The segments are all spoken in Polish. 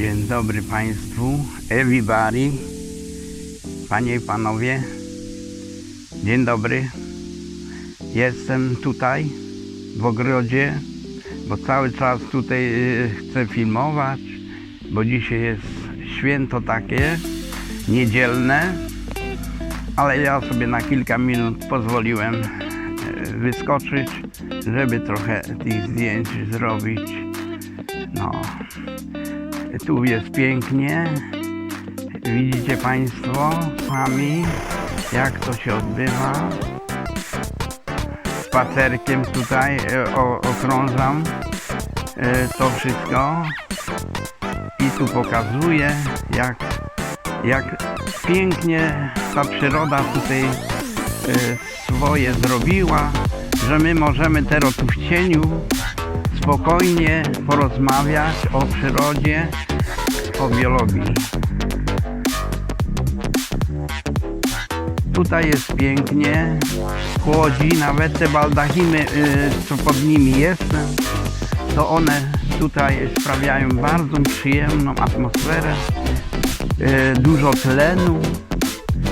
Dzień dobry Państwu, everybody, Panie i Panowie. Dzień dobry. Jestem tutaj w ogrodzie, bo cały czas tutaj y, chcę filmować, bo dzisiaj jest święto takie, niedzielne, ale ja sobie na kilka minut pozwoliłem y, wyskoczyć, żeby trochę tych zdjęć zrobić. No, tu jest pięknie. Widzicie Państwo sami, jak to się odbywa. Spacerkiem tutaj e, o, okrążam e, to wszystko i tu pokazuję, jak, jak pięknie ta przyroda tutaj e, swoje zrobiła, że my możemy teraz tu w cieniu spokojnie porozmawiać o przyrodzie, o biologii. Tutaj jest pięknie, chłodzi, nawet te baldachimy, y, co pod nimi jestem, to one tutaj sprawiają bardzo przyjemną atmosferę, y, dużo tlenu,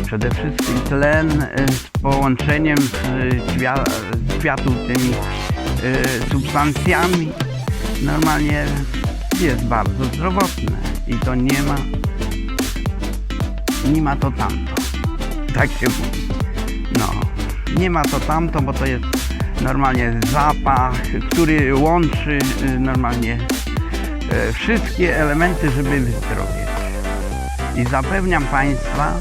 przede wszystkim tlen y, z połączeniem z kwia- z tymi y, substancjami. Normalnie jest bardzo zdrowotne i to nie ma nie ma to tamto. Tak się mówi. No nie ma to tamto bo to jest normalnie zapach który łączy y, normalnie y, wszystkie elementy żeby wyzdrowieć. I zapewniam Państwa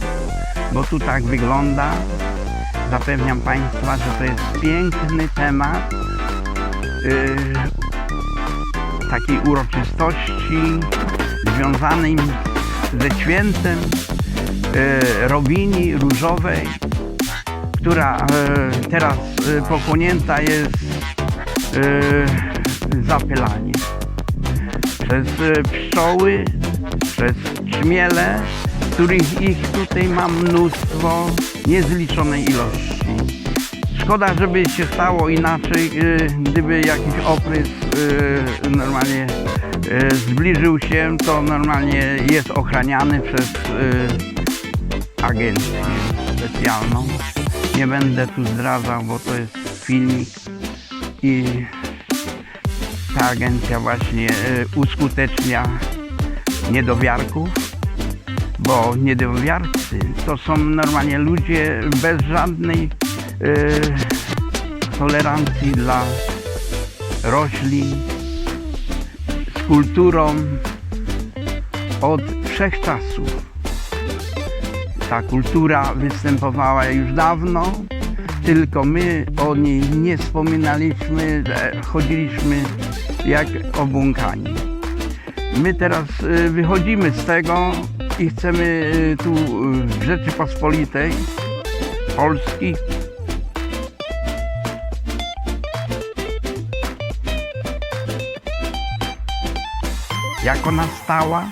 bo tu tak wygląda zapewniam Państwa, że to jest piękny temat yy, takiej uroczystości związanej ze świętem yy, Robini Różowej, która yy, teraz yy, pochłonięta jest yy, zapylanie przez pszczoły, przez czmiele, których ich tutaj ma mnóstwo, niezliczonej ilości. Szkoda, żeby się stało inaczej, yy, gdyby jakiś oprys yy, normalnie yy, zbliżył się, to normalnie jest ochraniany przez agencję specjalną. Nie będę tu zdradzał, bo to jest filmik i ta agencja właśnie uskutecznia niedowiarków bo niedowiarcy to są normalnie ludzie bez żadnej tolerancji dla roślin, z kulturą od wszechczasów. Ta kultura występowała już dawno, tylko my o niej nie wspominaliśmy, chodziliśmy jak obłąkani. My teraz y, wychodzimy z tego i chcemy y, tu y, w Rzeczypospolitej Polski jak ona stała,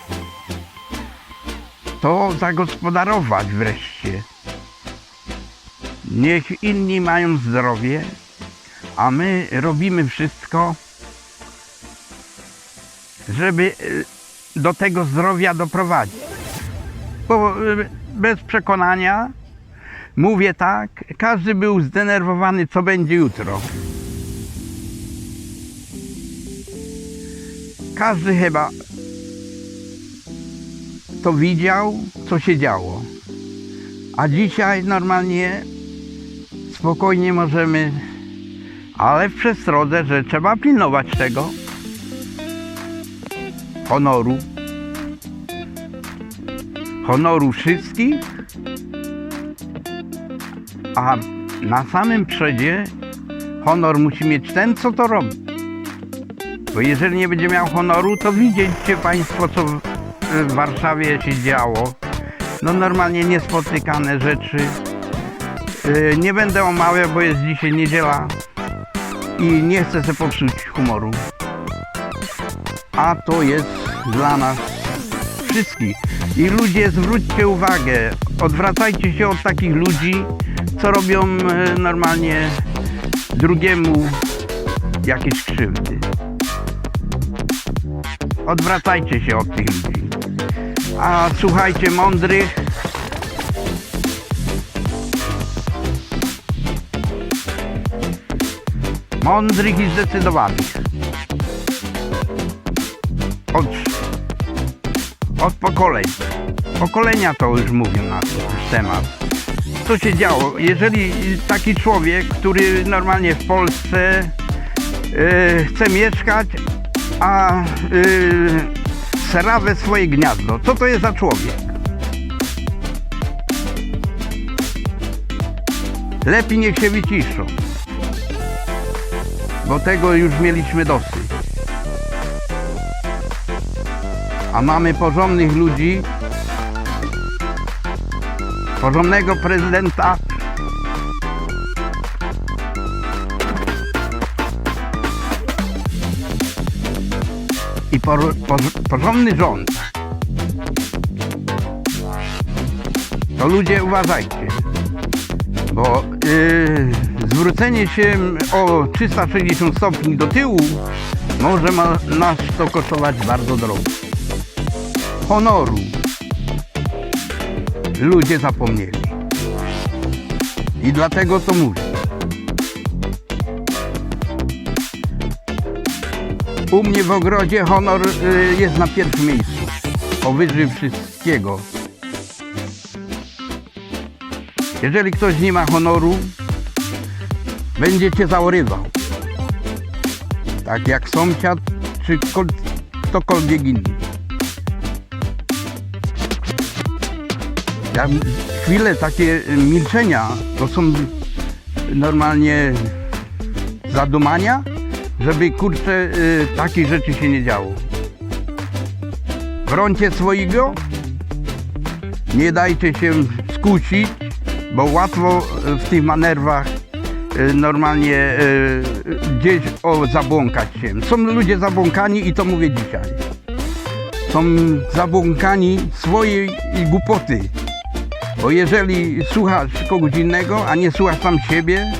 to zagospodarować wreszcie. Niech inni mają zdrowie, a my robimy wszystko, żeby y, do tego zdrowia doprowadzić. Bo y, bez przekonania mówię tak, każdy był zdenerwowany, co będzie jutro. Każdy chyba to widział, co się działo. A dzisiaj normalnie spokojnie możemy, ale w przestrodze, że trzeba pilnować tego honoru. Honoru wszystkich, a na samym przodzie honor musi mieć ten, co to robi. Bo jeżeli nie będzie miał honoru, to widzicie Państwo, co w- Warszawie się działo. No normalnie niespotykane rzeczy. Yy, Nie będę omawiał, bo jest dzisiaj niedziela i nie chcę sobie popsuć humoru a to jest dla nas wszystkich. I ludzie, zwróćcie uwagę, odwracajcie się od takich ludzi, co robią e, normalnie drugiemu jakieś krzywdy. Odwracajcie się od tych ludzi. A słuchajcie mądrych. Mądrych i zdecydowanych. Od, od pokoleń. Pokolenia to już mówią na już temat. Co się działo? Jeżeli taki człowiek, który normalnie w Polsce yy, chce mieszkać, a yy, serawę swoje gniazdo. Co to jest za człowiek? Lepiej niech się wyciszą. Bo tego już mieliśmy dosyć. A mamy porządnych ludzi, porządnego prezydenta, i por, por, porządny rząd. To ludzie uważajcie, bo yy, zwrócenie się o 360 stopni do tyłu może ma, nas to kosztować bardzo drogo. Honoru ludzie zapomnieli. I dlatego to mówię. U mnie w ogrodzie honor y, jest na pierwszym miejscu. Powyżej wszystkiego. Jeżeli ktoś nie ma honoru, będzie cię zaorywał. Tak jak sąsiad czy kol- ktokolwiek inny. Ja, chwile takie y, milczenia to są normalnie zadumania, żeby kurczę y, takich rzeczy się nie działo. Brońcie swojego, nie dajcie się skusić, bo łatwo y, w tych manerwach y, normalnie y, gdzieś o, zabłąkać się. Są ludzie zabłąkani i to mówię dzisiaj. Są zabłąkani swojej głupoty. Bo jeżeli słuchasz kogoś innego, a nie słuchasz sam siebie,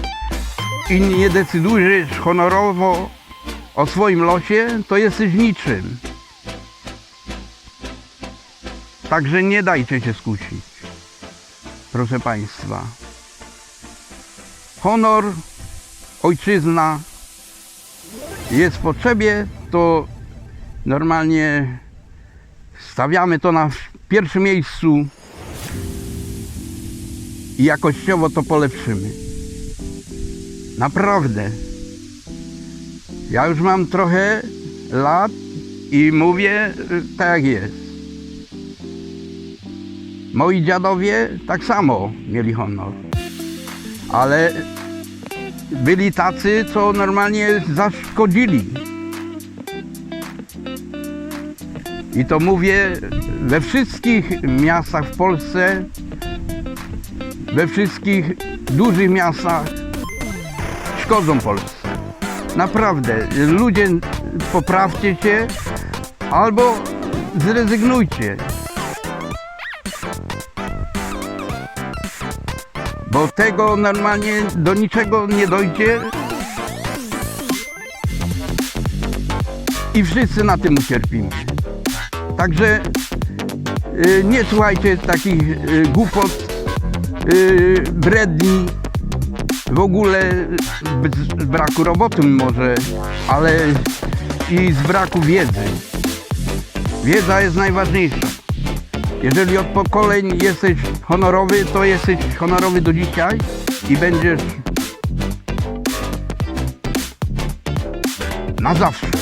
i nie decydujesz honorowo o swoim losie, to jesteś niczym. Także nie dajcie się skusić. Proszę Państwa. Honor, ojczyzna jest w potrzebie, to normalnie stawiamy to na pierwszym miejscu i jakościowo to polepszymy. Naprawdę. Ja już mam trochę lat i mówię y, tak jest. Moi dziadowie tak samo mieli honor. Ale byli tacy, co normalnie zaszkodzili. I to mówię we wszystkich miastach w Polsce, we wszystkich dużych miastach szkodzą Polsce. Naprawdę, ludzie poprawcie się albo zrezygnujcie. Bo tego normalnie do niczego nie dojdzie i wszyscy na tym ucierpimy. Także y, nie słuchajcie takich y, głupot, y, bredni, w ogóle z braku roboty może, ale i z braku wiedzy. Wiedza jest najważniejsza. Jeżeli od pokoleń jesteś honorowy, to jesteś honorowy do dzisiaj i będziesz na zawsze.